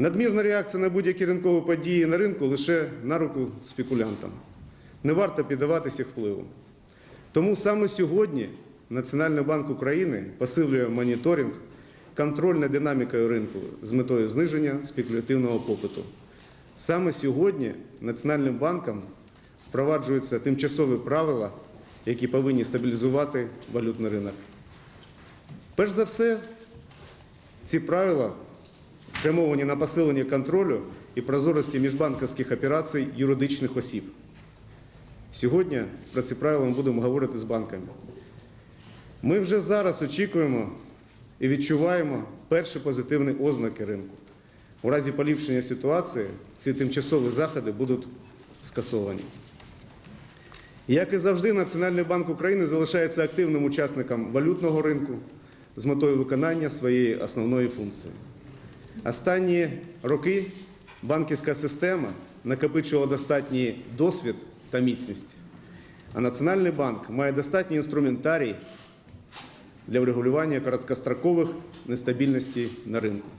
Надмірна реакція на будь-які ринкові події на ринку лише на руку спекулянтам. Не варто піддаватися впливу. Тому саме сьогодні Національний банк України посилює моніторинг, контроль над динамікою ринку з метою зниження спекулятивного попиту. Саме сьогодні Національним банком впроваджуються тимчасові правила, які повинні стабілізувати валютний ринок. Перш за все, ці правила спрямовані на посилення контролю і прозорості міжбанківських операцій юридичних осіб. Сьогодні про ці правила ми будемо говорити з банками. Ми вже зараз очікуємо і відчуваємо перші позитивні ознаки ринку. У разі поліпшення ситуації ці тимчасові заходи будуть скасовані. Як і завжди, Національний банк України залишається активним учасником валютного ринку з метою виконання своєї основної функції. Останні роки банківська система накопичувала достатній досвід та міцність, а Національний банк має достатній інструментарій для врегулювання короткострокових нестабільностей на ринку.